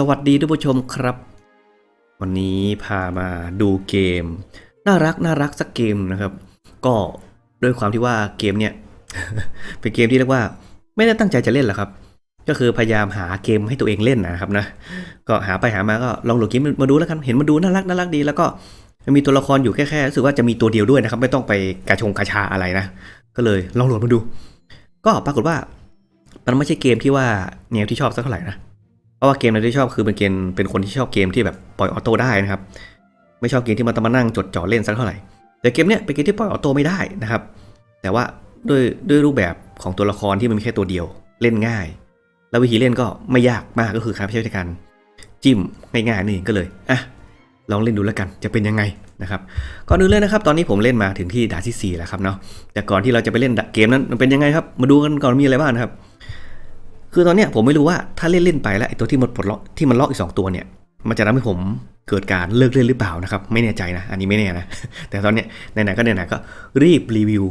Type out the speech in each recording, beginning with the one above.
สวัสดีท่านผู้ชมครับ วันนี้พามาดูเกม น่ารักน่ารักสักเกมนะครับ ก็ด้วยความที่ว่าเกมเนี่ย เป็นเกมที่เรียกว่า ไม่ได้ตั้งใจจะเล่นหรอกครับ ก็คือพยายามหาเกมให้ตัวเองเล่นนะครับนะก็หาไปหามาก็ลองโหลดเกมมาดูแล้วกันเห็นมันดูน่ารักน่ารักดี แล้วก็มีตัวละครอยู่แค่แค่รู้สึกว่าจะมีตัวเดียวด้วยนะครับ ไม่ต้องไปกระชงกระชาอะไรนะก็เลยลองโหลดมาดู ก็ปรากฏว่ามันไม่ใช่เกมที่ว่าแนวที่ชอบสักเท่าไหร่นะ เพราะว่าเกมที่ชอบคือเป็นเกมเป็นคนที่ชอบเกมที่แบบปล่อยออโต้ได้นะครับ ไม่ชอบเกมที่มันต้องมานั่งจดจ่อเล่นสักเท่าไหร่ แต่เกมเนี้ยเป็นเกมที่ปล่อยออโต้ไม่ได้นะครับ แต่ว่าด้วยด้วยรูปแบบของตัวละครที่มันมีแค่ตัวเดียวเล่นง่าย แล้ววิธีเล่นก็ไม่ยากมากก็คือครับใช้วิธีการจิ้มง่ายๆนี่ก็เลยอะลองเล่นดูแล้วกันจะเป็นยังไงนะครับก่อนอื่นเลยนะครับ ตอนนี้ผมเล่นมาถึงที่ด่านที่สี่แล้วครับเนาะแต่ก่อนที่เราจะไปเล่นเกมนั้นมันเป็นยังไงครับ มาดูกันก่อนมีอะไรบ้างนะครับ คือตอนเนี้ยผมไม่รู้ว่าถ้าเล่นเล่นๆไปแล้วไอ้ตัวที่มันปลดล็อกที่มันล็อกอีกสองตัวเนี่ย มันจะทำให้ผมเกิดการเลิกเล่นหรือเปล่านะครับ ไม่แน่ใจนะ อันนี้ไม่แน่นะ แต่ตอนเนี้ยไหนๆก็ไหนๆก็รีบรีวิว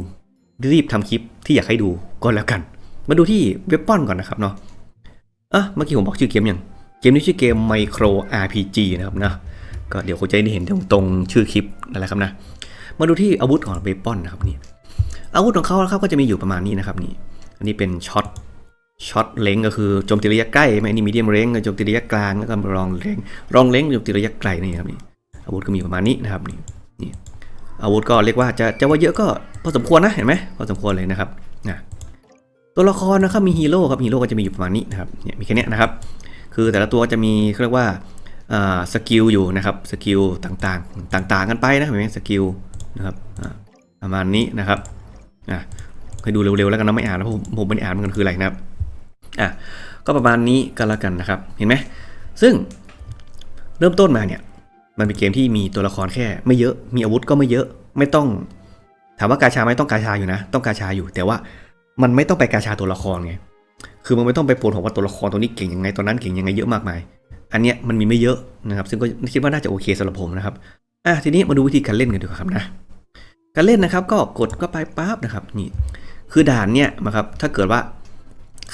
รีบทำคลิปที่อยากให้ดูก็แล้วกัน มาดูที่เว็บป้อนก่อนนะครับเนาะอะเมื่อกี้ผมบอกชื่อเกมยังเกมนี้ชื่อเกม Micro RPG นะครับนะก็เดี๋ยวคุณจะได้เห็นตรงตรงชื่อคลิปนั่นแหละครับนะมาดูที่อาวุธของเว็บป้อนนะครับนี่อาวุธของเขาครับก็จะมีอยู่ประมาณนี้นะครับนี่อันนี้เป็นช็อต ช็อตเล้งก็คือโจมตีระยะใกล้ไหมนี่มีเดียมเล้งโจมตีระยะกลางแล้วก็รองเล้งรองเล้งโจมตีระยะไกลนี่ครับนี่อาวุธก็มีประมาณนี้นะครับนี่นี่อาวุธก็เรียกว่าจะจะว่าเยอะก็พอสมควรนะเห็นไหมพอสมควรเลยนะครับนะตัวละครนะครับมีฮีโร่ครับฮีโร่ก็จะมีอยู่ประมาณนี้นะครับเนี่ยมีแค่นี้นะครับ คือแต่ละตัวจะมีเขาเรียกว่าอ่าสกิลอยู่นะครับสกิลต่างๆ ต่างๆกันไปนะเห็นไหมสกิลนะครับประมาณนี้นะครับอะให้ดูเร็วๆแล้วกันนะไม่อ่านแล้วผมผมไม่ได้อ่านมันคืออะไรนะครับ อะก็ประมาณนี้ก็แล้วกันนะครับเห็นไหมซึ่งเริ่มต้นมาเนี่ยมันเป็นเกมที่มีตัวละครแค่ ไม่เยอะมีอาวุธก็ไม่เยอะไม่ต้องถามว่ากาชาไหมต้องกาชาอยู่นะ ต้องกาชาอยู่ แต่ว่ามันไม่ต้องไปกาชาตัวละครไงคือมันไม่ต้องไปปวดหัวว่าตัวละครตัวนี้เก่งยังไงตัวนั้นเก่งยังไงเยอะมากมาย อันเนี้ยมันมีไม่เยอะนะครับ ซึ่งก็คิดว่าน่าจะโอเคสำหรับผมนะครับอะทีนี้มาดูวิธีการเล่นกันดีกว่าครับนะการเล่นนะครับก็กดก็ไปปั๊บนะครับนี่คือด่านเนี่ยนะครับถ้าเกิดว่า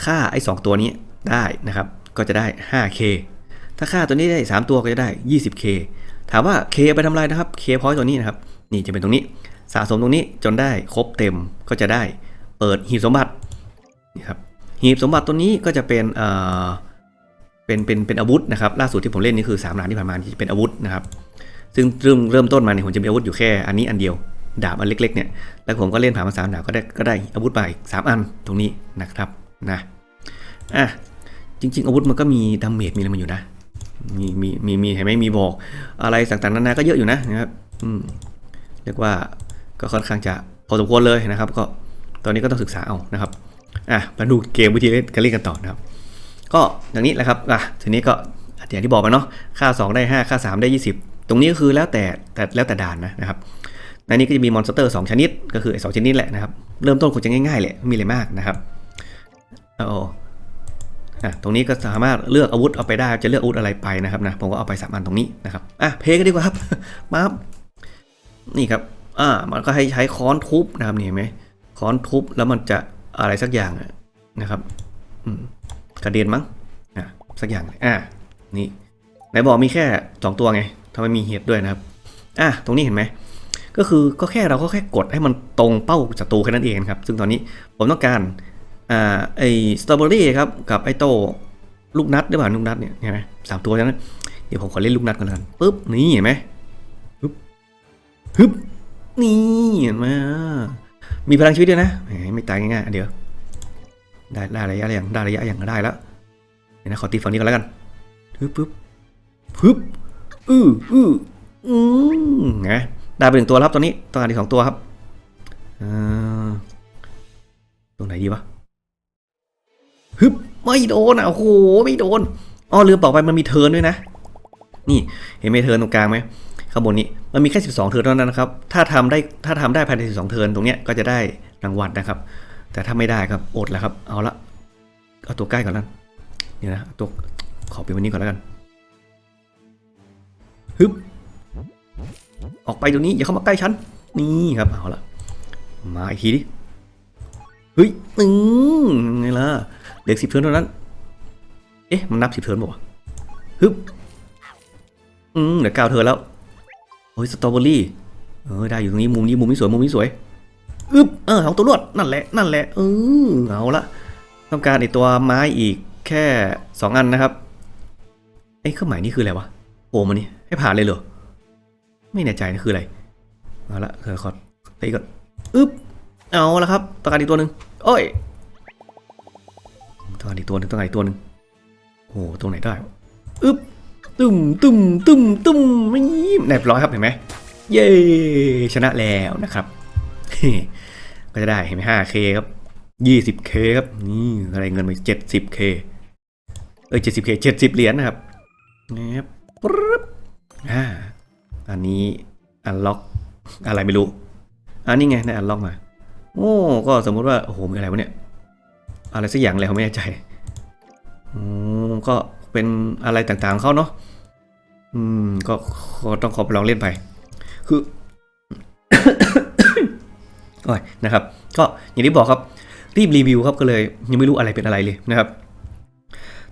ค่าไอ้สตัวนี้ได้นะครับ ก็จะได้ 5k ถ้าค่าตัวนี้ได้ 3 ตัวก็จะได้ 20k ถามว่า k ไปทำอะไรนะครับ k point ตัวนี้นะครับ นี่จะเป็นตรงนี้ สะสมตรงนี้จนได้ครบเต็มก็จะได้เปิดหีบสมบัตินี่ครับหีบสมบัติตัวนี้ก็จะเป็นเอ่อเป็นเป็นเป็นอาวุธนะครับ ล่าสุดที่ผมเล่นนี่คือ3ด่านที่ผ่านมาที่เป็นอาวุธนะครับ ซึ่งเริ่มเริ่มต้นมาเนี่ยผมจะมีอาวุธอยู่แค่อันนี้อันเดียวดาบอันเล็กๆเนี่ยแล้วผมก็เล่นผ่านมาสามดาบก็ได้ก็ได้อาวุธไปสามอันตรงนี้นะครับ นะอะจริง ๆ อาวุธมันก็มีดาเมจมีอะไรมันอยู่นะ มีมีมีมีเห็นไหมมีบอกอะไรต่างๆนานาก็เยอะอยู่นะนะครับอืมเรียกว่าก็ค่อนข้างจะพอสมควรเลยนะครับ ก็ตอนนี้ก็ต้องศึกษาเอานะครับอะมาดูเกมวิธีเล่นการเล่นกันต่อนะครับ ก็อย่างนี้แหละครับอะทีนี้ก็อย่างที่บอกไปเนาะค่า 2 ได้ 5 ค่า 3 ได้ 20 ตรงนี้ก็คือแล้วแต่แต่แล้วแต่ด่านนะนะครับในนี้ก็จะมีมอนสเตอร์ 2 ชนิด ก็คือไอ้สชนิดแหละนะครับ เริ่มต้นคงจะง่ายๆแหละไม่มีอะไรมากนะครับ เอาอะตรงนี้ก็สามารถเลือกอาวุธเอาไปได้จะเลือกอาวุธอะไรไปนะครับนะผมก็เอาไปสามอันตรงนี้นะครับอะเพกันดีกว่าครับปั๊บนี่ครับอ่ามันก็ให้ใช้ค้อนทุบนะครับนี่เห็นไหมค้อนทุบแล้วมันจะอะไรสักอย่างนะครับกระเด็นมั้งอะสักอย่างอะนี่ไหนบอกมีแค่สองตัวไงทำไมมีเหตุด้วยนะครับอะตรงนี้เห็นไหมก็คือก็แค่เราก็แค่กดให้มันตรงเป้าศัตรูแค่นั้นเองครับ ซึ่งตอนนี้ผมต้องการ อ่าไอ้สตรอเบอรี่ครับกับไอ้โตลูกนัดหรือเปล่าลูกนัดเนี่ยเห็นไหมสามตัวนั้นเดี๋ยวผมขอเล่นลูกนัดก่อนแล้วกันปุ๊บนี่เห็นไหมฮึบฮึบนี่เห็นไหมมีพลังชีวิตด้วยนะไม่ตายง่ายๆเดี๋ยวได้ได้ระยะอะไรอย่างได้ระยะอย่างก็ได้แล้วเดี๋ยวนะขอตีฝั่งนี้ก่อนแล้วกันฮึบปึ๊บฮึบอืออืออืมไงได้ไปหนึ่งตัวครับตัวนี้ต้องการอีกสองตัวครับอ่าตรงไหนดีวะ ฮึบไม่โดนอะโอ้โหไม่โดนอ๋อลืมบอกไปมันมีเทิร์นด้วยนะ นี่เห็นไหมเทิร์นตรงกลางไหมข้างบนนี้มันมีแค่ 12 เทิร์นเท่านั้นนะครับ ถ้าทำได้ถ้าทำได้ภายใน 12 เทิร์นตรงเนี้ยก็จะได้รางวัลนะครับ แต่ถ้าไม่ได้ครับอดแล้วครับ เอาละเอาตัวใกล้ก่อนแล้วนี่นะตัวขอเป็นวันนี้ก่อนแล้วกันฮึบออกไปตรงนี้อย่าเข้ามาใกล้ฉันนี่ครับเอาละมาอีกทีดิเฮ้ยอืมไงล่ะ เหลือสิบเทิร์นเท่านั้น เอ๊ะ มันนับสิบเทิร์นบอกว่าวะฮึบอืมเดี๋ยวก้าวเธอแล้วโอ้ยสตรอเบอรี่เออได้อยู่ตรงนี้มุมนี้มุมนี้สวยมุมนี้สวยอึบเออเอาตัวรวดนั่นแหละนั่นแหละเออเอาละต้องการไอตัวไม้อีกแค่สองอันนะครับไอ้เครื่องหมายนี่คืออะไรวะโอ้มันนี่ให้ผ่านเลยเหรอไม่แน่ใจนะคืออะไรเอาละเออขอตีก่อนอึบเอาละครับต้องการอีกตัวหนึ่งโอ้ยต้อง การอีกตัวหนึ่งต้องการอีกตัวหนึ่งโอ้ตรงไหนได้อึบตุ้มตุ้มตุ้มตุ้มไม่เรียบร้อยครับเห็นไหมเย้ชนะแล้วนะครับก็จะได้เห็นไหม 5k คครับ 20k คครับนี่อะไรเงินไป 70k เคเอ้ย 70k 70เคเจ็ดสิบเหรียญนะครับนะครับปึ๊บอ่าอันนี้อันล็อกอะไรไม่รู้อันนี้ไงในอันล็อกมาโอ้ก็สมมติว่าโอ้โหมีอะไรวะเนี่ย อะไรสักอย่างอะไรเขาไม่แน่ใจอืมก็เป็นอะไรต่างๆเขาเนาะอืมก็ก็ต้องขอไปลองเล่นไป คือโอ้ยนะครับ ก็อย่างที่บอกครับ รีบรีวิวครับก็เลยยังไม่รู้อะไรเป็นอะไรเลยนะครับ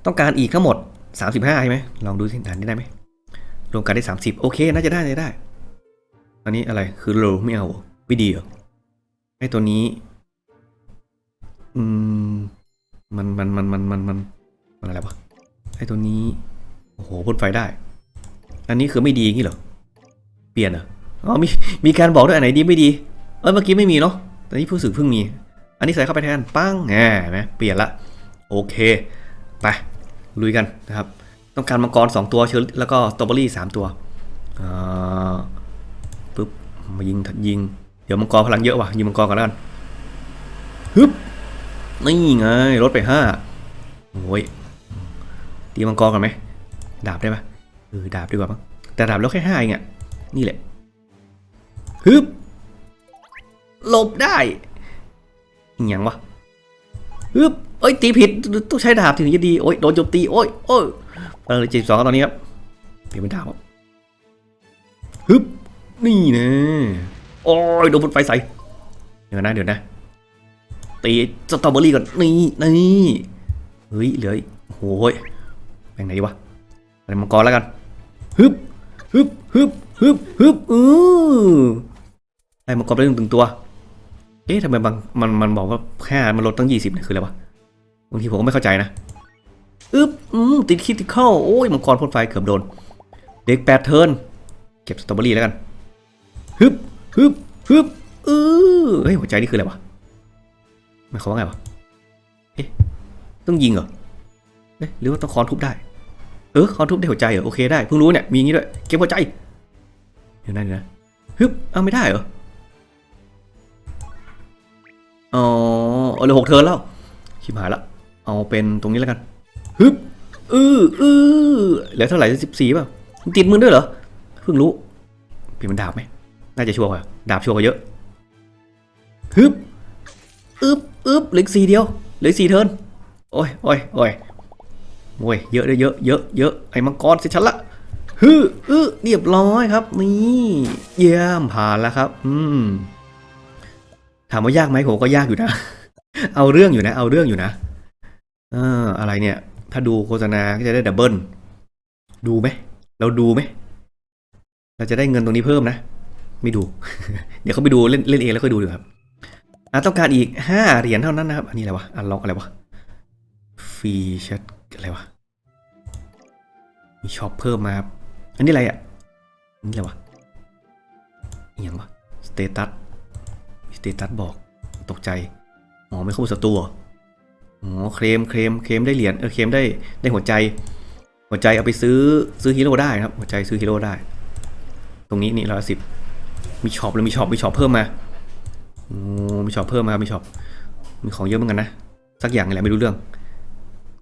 ต้องการอีกทั้งหมด 35ใช่ไหมลองดูสิด่านได้ไหมรวมกันได้ 30 โอเค น่าจะได้จะได้ อันนี้อะไรคือโลไม่เอาวิดีโอไอตัวนี้ อืม มันมันมันมันมันมันมันอะไรวะไอตัวนี้ โอ้โหพ่นไฟได้ อันนี้คือไม่ดีงี้เหรอ เปลี่ยนเหรออ๋อมีมีการบอกด้วยอันไหนดีไม่ดี เออเมื่อกี้ไม่มีเนาะแต่นี่ผู้สื่อเพิ่งมี อันนี้ใส่เข้าไปแทนปั้งแหมเปลี่ยนละ โอเค ไปลุยกันนะครับ ต้องการมังกร 2 ตัวเชอร์แล้วก็สตรอเบอรี่ 3 ตัวอ่าปึ๊บมายิงยิง เดี๋ยวมังกรพลังเยอะว่ะยิงมังกรก่อนแล้วกันฮึบ นี่ไงลดไปห้าโอ้ยตีมังกรก่อนไหมดาบได้ปะเออดาบดีกว่ามั้งแต่ดาบแล้วแค่ห้าเองอะนี่แหละฮึบหลบได้อย่างวะฮึบเอ้ยตีผิดต้องใช้ดาบถึงจะดีโอ้ยโดนโจมตีโอ้ยโอ้ยเออจีบสองตอนนี้ครับเปลี่ยนเป็นดาบครับฮึบนี่นะโอ้ยโดนบนไฟใส่เดี๋ยวนะเดี๋ยวนะ ตีสตรอเบอรี่ก่อนนี่นี่เฮ้ยเหลือโอ้ยแบ่งไหนดีวะอะไรมังกรแล้วกันฮึบฮึบฮึบฮึบฮึบอือไอ้มังกรได้หนึ่งตัว เอ๊ะทำไมบางมันมันบอกว่าแค่มันลดตั้งยี่สิบเนี่ยคืออะไรวะบางทีผมก็ไม่เข้าใจนะอึบอืมติดคิติเข้าโอ้ยมังกรพ่นไฟเกือบโดน เด็กแปดเทิร์นเก็บสตรอเบอรี่แล้วกันฮึบฮึบฮึบอือเฮ้ยหัวใจนี่คืออะไรวะ หมายความว่าไงวะเอ๊ะต้องยิงเหรอเอ๊ะหรือว่าต้องคอนทุบได้ เออคอนทุบได้หัวใจเหรอโอเคได้เพิ่งรู้เนี่ยมีอย่างนี้ด้วยเก็บหัวใจเดี๋ยวนะเดี๋ยวนะฮึบเอาไม่ได้เหรออ๋อเอาเลยหกเทิร์นแล้วชิบหายละเอาเป็นตรงนี้แล้วกันฮึบอืออือเหลือเท่าไหร่สิบสี่ป่ะมันติดมือด้วยเหรอเพิ่งรู้เปลี่ยนเป็นดาบไหมน่าจะชัวร์กว่าดาบชัวร์กว่าเยอะฮึบ อึบอึบเหลือสี่เดียวเหลือสี่เทินโอ้ยโอ้ยโอ้ยโอ้ยเยอะเลยเยอะเยอะเยอะไอ้มังกรเสร็จฉันละฮึอึเรียบร้อยครับ นี่เยี่ยมผ่านแล้วครับ อืม ถามว่ายากไหมผมก็ยากอยู่นะ เอาเรื่องอยู่นะ เอาเรื่องอยู่นะเอออะไรเนี่ย ถ้าดูโฆษณาก็จะได้ดับเบิลดูไหมเราดูไหมเราจะได้เงินตรงนี้เพิ่มนะ ไม่ดู เดี๋ยวเขาไปดูเล่นเล่นเองแล้วค่อยดูดีกว่าครับ อะต้องการอีกห้าเหรียญเท่านั้นนะครับ อันนี้อะไรวะ อันล็อกอะไรวะ ฟรีแชทอะไรวะ มีช็อปเพิ่มมาครับ อันนี้อะไรอะ อันนี้อะไรวะอย่างวะ สเตตัส สเตตัสบอก ตกใจ อ๋อ ไม่เข้าศัตรูหรออ๋อ เคลม เคลม เคลมได้เหรียญ เออ เคลมได้ ได้หัวใจ หัวใจเอาไปซื้อ ซื้อฮีโร่ได้ครับ หัวใจซื้อฮีโร่ได้ ตรงนี้นี่ร้อยสิบมีช็อปเลยมีช็อป มีช็อปเพิ่มมา มีช็อปเพิ่มมามีช็อปมีของเยอะเหมือนกันนะ สักอย่างนี่แหละไม่รู้เรื่อง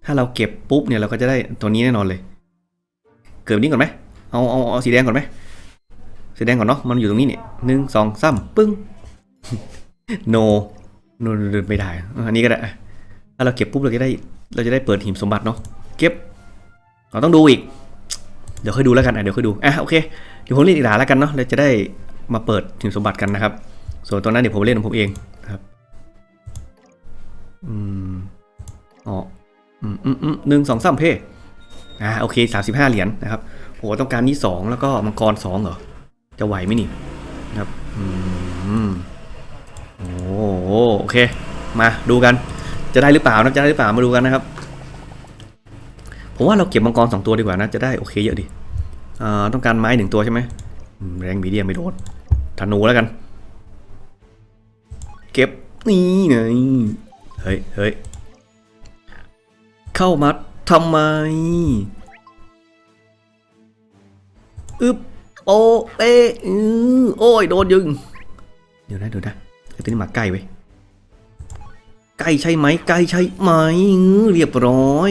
ถ้าเราเก็บปุ๊บเนี่ยเราก็จะได้ตัวนี้แน่นอนเลย เกิดนี้ก่อนไหมเอาเอาเอาสีแดงก่อนไหมสีแดงก่อนเนาะมันอยู่ตรงนี้เนี่ยหนึ่งสองสามปึ้ง โนโนไม่ได้อันนี้ก็ได้ถ้าเราเก็บปุ๊บเราจะได้เราจะได้เปิดหิมสมบัติเนาะเก็บเราต้องดูอีก เดี๋ยวค่อยดูแล้วกันอะเดี๋ยวค่อยดูอะโอเคเดี๋ยวผมเล่นอีกด่าแล้วกันเนาะเราจะได้มาเปิดหิมสมบัติกันนะครับ ส่วนตอนนั้นเดี๋ยวผมเล่นของผมเองนะครับอืมอ๋ออืมอืมอืมหนึ่งสองสามเพ่อ่าโอเค35เหรียญนะครับโหต้องการนี่สองแล้วก็มังกรสองเหรอ จะไหวไหมนี่ครับอืมโอ้โอเค มาดูกัน จะได้หรือเปล่านะจะได้หรือเปล่ามาดูกันนะครับ ผมว่าเราเก็บมังกรสองตัวดีกว่านะ จะได้โอเคเยอะดิอ่าต้องการไม้หนึ่งตัวใช่ไหมแรงมีเดียไม่โดนธนูแล้วกัน เก็บนี่ไงเฮ้ยเฮ้ยเข้ามาทำไมอึบโปะเปะอือโอ้ยโดนยิงเดี๋ยวนะเดี๋ยวนะไอ้ตัวนี้มาใกล้ไว้ใกล้ใช่ไหมใกล้ใช่ไหมเรียบร้อย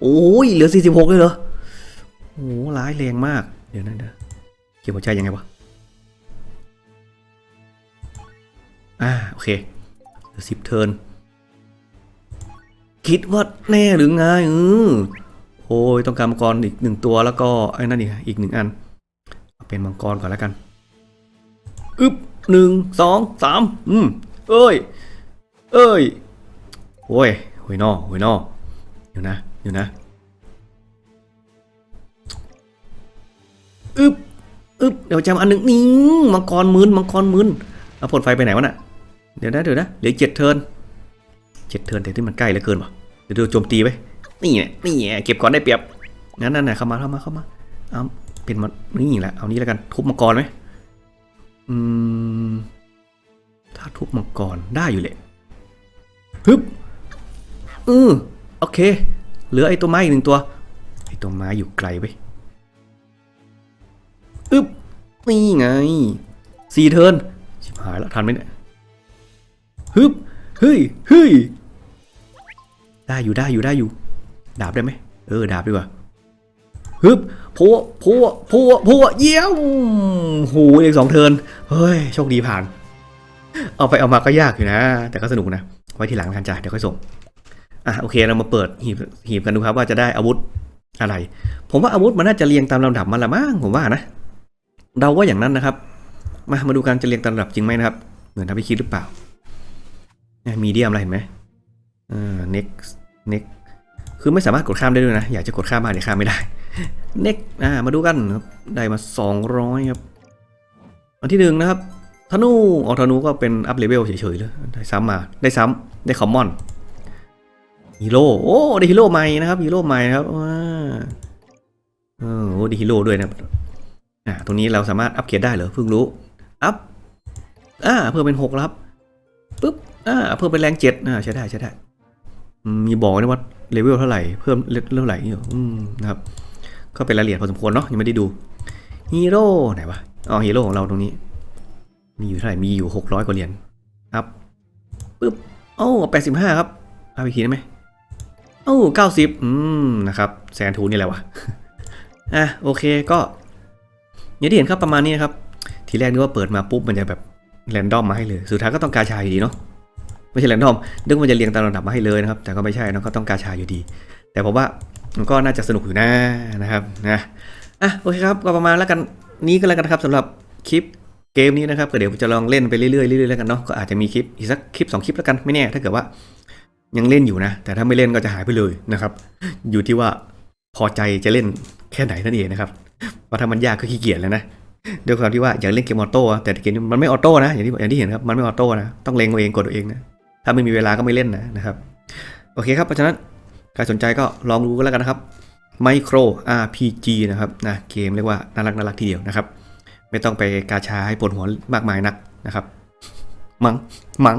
โอ้ยเหลือ 46เลยเหรอโอ้ร้ายแรงมาก เดี๋ยวนะเดี๋ยวเก็บหัวใจยังไงวะ อ่าโอเคเหลือสิบเทิร์นคิดว่าแน่หรือไงเออโอ้ยต้องการมังกรอีกหนึ่งตัวแล้วก็ไอ้นั่นอีกอีกหนึ่งอันเป็นมังกรก่อนแล้วกันอึบหนึ่งสองสามอืมเอ้ย เอ้ยโอ้ยโวยนอโวยนอเดี๋ยวนะเดี๋ยวนะอึบอึบเดี๋ยวจำอันหนึ่งนี่มังกรหมืนมังกรหมืนเอาผลไฟไปไหนวะน่ะ ดี๋ยวนะเดี๋ยวนะเหลือเจ็ดเทิร์นเจ็ดเทิร์นแต่ที่มันใกล้เหลือเกินว่ะเดี๋ยวดูโจมตีไปนี่ไงนี่ไงเก็บก่อนได้เปรียบงั้นนั่นน่ะเข้ามาเข้ามาเข้ามาเอาเป็นมันนี่แหละเอานี้แล้วกันทุบมังกรไหมอืมถ้าทุบมังกรได้อยู่เลยฮึบอือโอเค เหลือไอ้ตัวไม้อีกหนึ่งตัวไอ้ตัวไม้อยู่ไกลไปอึบนี่ไงสี่เทิร์นชิบหายแล้วทันไหมเนี่ย ฮึบเฮ้ยเฮ้ยได้อยู่ได้อยู่ได้อยู่ ดาบได้ไหมเออดาบดีกว่าฮึบพัวพัวพัวพัวเยี่ยมโหอีกสองเทินเฮ้ยโชคดีผ่าน เอาไปเอามาก็ยากอยู่นะ แต่ก็สนุกนะ ไว้ทีหลังกันจ้ะเดี๋ยวค่อยส่งอะโอเคเรามาเปิดหีบหีบกันดูครับว่าจะได้อาวุธอะไร ผมว่าอาวุธมันน่าจะเรียงตามลำดับมันละมั้งผมว่านะเดาว่าอย่างนั้นนะครับ มามาดูกันจะเรียงตามลำดับจริงไหมนะครับ เหมือนที่พี่คิดหรือเปล่า มีเดียมอะไรเห็นไหมเออ next next คือไม่สามารถกดข้ามได้ด้วยนะ อยากจะกดข้ามมาเดี๋ยวข้ามไม่ได้ next อ่ามาดูกันครับ ได้มา 200 ครับ อันที่หนึ่งนะครับธนูออกธนูก็เป็นอัพเลเวลเฉยๆเลยได้ซ้ำมา ได้ซ้ำได้คอมมอนฮีโร่โอ้ได้ฮีโร่ใหม่นะครับฮีโร่ใหม่ครับว้าเออโอ้ได้ฮีโร่ด้วยนะอ่าตรงนี้เราสามารถอัพเกรดได้เหรอเพิ่งรู้ อัพอ่าเพิ่มเป็นหกแล้วครับปุ๊บ อ่าเพิ่มเป็นแรงเจ็ดอ่าใช้ได้ใช้ได้มีบอกนะว่าเลเวลเท่าไหร่เพิ่มเลเวลเท่าไหร่อยู่นะครับก็เป็นรายละเอียดพอสมควรเนาะยังไม่ได้ดูฮีโร่ไหนวะอ๋อฮีโร่ของเราตรงนี้ มีอยู่เท่าไหร่มีอยู่หกร้อยกว่าเหรียญอัพปุ๊บโอ้แปดสิบห้าครับเอาไปทีได้ไหมโอ้เก้าสิบอืมนะครับแซนทูนี่แหละวะอะโอเคก็อย่างที่เห็นครับประมาณนี้นะครับ ทีแรกนึกว่าเปิดมาปุ๊บมันจะแบบแรนดอมมาให้เลย สุดท้ายก็ต้องกาชาอยู่ดีเนาะ ไม่ใช่แรนดอมนึกว่ามันจะเรียงตามลำดับมาให้เลยนะครับ แต่ก็ไม่ใช่นะก็ต้องกาชาอยู่ดี แต่ผมว่ามันก็น่าจะสนุกอยู่นะนะครับนะอะโอเคครับก็ประมาณแล้วกันนี้ก็แล้วกันครับสำหรับคลิปเกมนี้นะครับก็เดี๋ยวผมจะลองเล่นไปเรื่อยๆเรื่อยๆแล้วกันเนาะก็อาจจะมีคลิปอีกสักคลิปสองคลิปแล้วกันไม่แน่ถ้าเกิดว่ายังเล่นอยู่นะ แต่ถ้าไม่เล่นก็จะหายไปเลยนะครับ อยู่ที่ว่าพอใจจะเล่นแค่ไหนนั่นเองนะครับว่าถ้ามันยากก็ขี้เกียจแล้วนะด้วยความที่ว่าอยากเล่นเกมออโต้แต่เกมมันไม่ออโต้นะอย่างที่อย่างที่เห็นครับมันไม่ออโต้นะต้องเล็งเอาเองกดเอาเองนะ ถ้าไม่มีเวลาก็ไม่เล่นนะนะครับโอเคครับเพราะฉะนั้นใครสนใจก็ลองดูก็แล้วกันนะครับไมโคร RPG นะครับนะเกมเรียกว่าน่ารักน่ารักทีเดียวนะครับ ไม่ต้องไปกาชาให้ปวดหัวมากมายนักนะครับมังมัง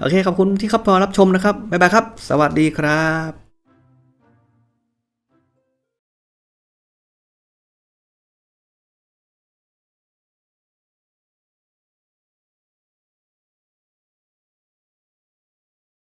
โอเคขอบคุณที่เข้ามารับชมนะครับบ๊ายบายครับ สวัสดีครับ